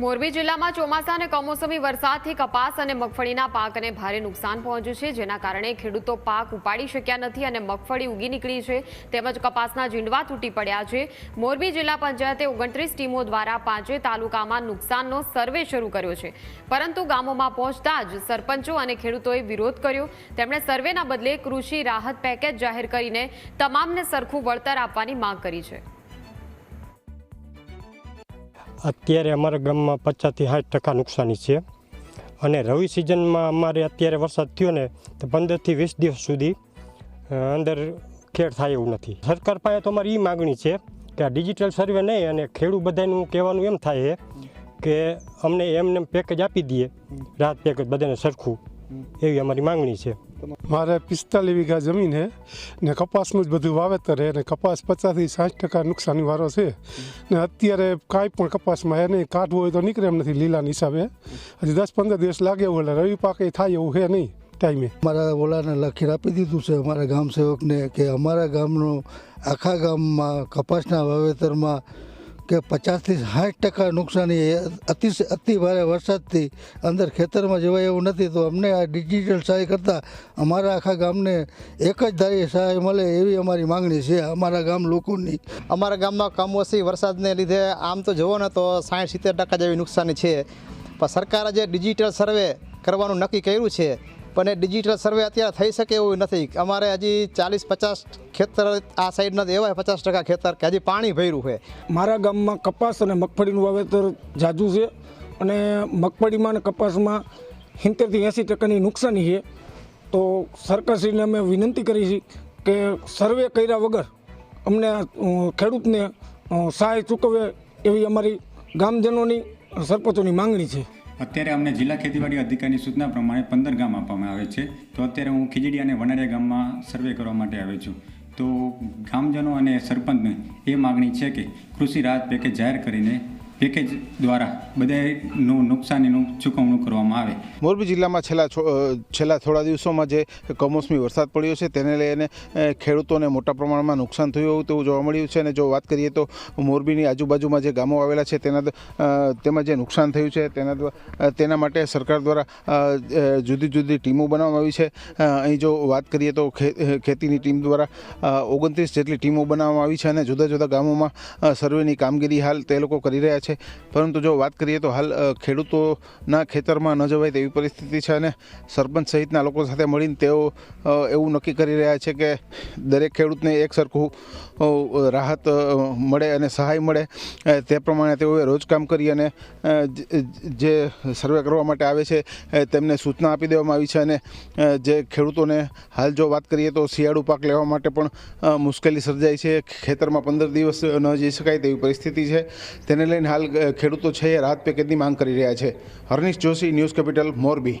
મોરબી જિલ્લામાં ચોમાસા અને કમોસમી વરસાદથી કપાસ અને મગફળીના પાકને ભારે નુકસાન પહોંચ્યું છે, જેના કારણે ખેડૂતો પાક ઉપાડી શક્યા નથી અને મગફળી ઉગી નીકળી છે, તેમજ કપાસના ઝીંડવા તૂટી પડ્યા છે. મોરબી જિલ્લા પંચાયતે ઓગણત્રીસ ટીમો દ્વારા પાંચે તાલુકામાં નુકસાનનો સર્વે શરૂ કર્યો છે. પરંતુ ગામોમાં પહોંચતા જ સરપંચો અને ખેડૂતોએ વિરોધ કર્યો. તેમણે સર્વેના બદલે કૃષિ રાહત પેકેજ જાહેર કરીને તમામને સરખું વળતર આપવાની માંગ કરી છે. અત્યારે અમારા ગામમાં પચાસથી સાઠ ટકા નુકસાની છે. અને રવિ સિઝનમાં અમારે અત્યારે વરસાદ થયો ને, તો પંદરથી વીસ દિવસ સુધી અંદર ખેડ થાય એવું નથી. સરકાર પાસે તો અમારી એ માગણી છે કે આ ડિજિટલ સર્વે નહીં અને ખેડૂત બધાનું કહેવાનું એમ થાય છે કે અમને એમને પેકેજ આપી દઈએ. રાહત પેકેજ બધાને સરખું. એવી અમારી માંગણી છે. મારે પિસ્તાલીસ વીઘા જમીન છે ને કપાસનું જ બધું વાવેતર છે ને કપાસ પચાસથી સાઠ ટકા નુકસાની વાળો છે. ને અત્યારે કાંઈ પણ કપાસમાં એ નહીં કાઢવું હોય તો નીકળે એમ નથી લીલાના હિસાબે. હજી દસ પંદર દિવસ લાગે એવું એટલે રવિ પાક એ થાય એવું છે નહીં ટાઈમે. મારા ઓલાને લખી આપી દીધું છે અમારા ગામ સેવકને કે અમારા ગામનું આખા ગામમાં કપાસના વાવેતરમાં કે પચાસથી સાઠ ટકા નુકસાની અતિ અતિ ભારે વરસાદથી અંદર ખેતરમાં જવાય એવું નથી. તો અમને આ ડિજિટલ સહાય કરતાં અમારા આખા ગામને એક જ ધારી સહાય મળે એવી અમારી માંગણી છે અમારા ગામ લોકોની. અમારા ગામમાં કમોસમી વરસાદને લીધે આમ તો જુઓ ને તો સાઠ સિત્તેર ટકા જેવી નુકસાની છે. પણ સરકારે જે ડિજિટલ સર્વે કરવાનું નક્કી કર્યું છે પણ એ ડિજિટલ સર્વે અત્યારે થઈ શકે એવું નથી. અમારે હજી ચાલીસ, પચાસ ખેતર આ સાઈડના એવા પચાસ ટકા ખેતર કે હજી પાણી ભર્યું છે. મારા ગામમાં કપાસ અને મગફળીનું વાવેતર જાજુ છે અને મગફળીમાં અને કપાસમાં સિત્તેરથી એંસી ટકાની નુકસાની છે. તો સરકારશ્રીને અમે વિનંતી કરી છે કે સર્વે કર્યા વગર અમને ખેડૂતને સહાય ચૂકવે એવી અમારી ગામજનોની સરપંચોની માંગણી છે. અત્યારે અમને જિલ્લા ખેતીવાડી અધિકારીની સૂચના પ્રમાણે પંદર ગામ આપવામાં આવે છે. તો અત્યારે હું ખીજડી અને વનારિયા ગામમાં સર્વે કરવા માટે આવ્યો છું. તો ગામજનો અને સરપંચને એ માગણી છે કે કૃષિ રાહત પેકેજ જાહેર કરીને પેકેજ દ્વારા બધાનું નુકસાનીનું ચૂકવણું કરવામાં આવે. મોરબી જિલ્લામાં છેલ્લા છેલ્લા થોડા દિવસોમાં જે કમોસમી વરસાદ પડ્યો છે, તેને લઈને ખેડૂતોને મોટા પ્રમાણમાં નુકસાન થયું હોય તેવું જોવા મળ્યું છે. અને જો વાત કરીએ તો મોરબીની આજુબાજુમાં જે ગામો આવેલા છે, તેના તેમાં જે નુકસાન થયું છે, તેના તેના માટે સરકાર દ્વારા જુદી જુદી ટીમો બનાવવામાં આવી છે. અહીં જો વાત કરીએ તો ખેતીની ટીમ દ્વારા ઓગણત્રીસ જેટલી ટીમો બનાવવામાં આવી છે અને જુદા જુદા ગામોમાં સર્વેની કામગીરી હાલ તે લોકો કરી રહ્યા છે. પરંતુ જો વાત કરીએ તો હાલ ખેડૂતોના ખેતરમાં ન જવાય તેવી પરિસ્થિતિ છે અને સરપંચ સહિતના લોકો સાથે મળીને તેઓ એવું નક્કી કરી રહ્યા છે કે દરેક ખેડૂતને એક સરખું રાહત મળે અને સહાય મળે. તે પ્રમાણે તેઓએ રોજકામ કરી અને જે સર્વે કરવા માટે આવે છે તેમને સૂચના આપી દેવામાં આવી છે અને જે ખેડૂતોને હાલ જો વાત કરીએ તો શિયાળુ પાક લેવા માટે પણ મુશ્કેલી સર્જાય છે. ખેતરમાં પંદર દિવસ ન જઈ શકાય તેવી પરિસ્થિતિ છે. તેને લઈને હાલ અ, ખેડૂતો છે રાહત પેકેજની માંગ કરી રહ્યા છે? Harnish Joshi News Capital Morbi.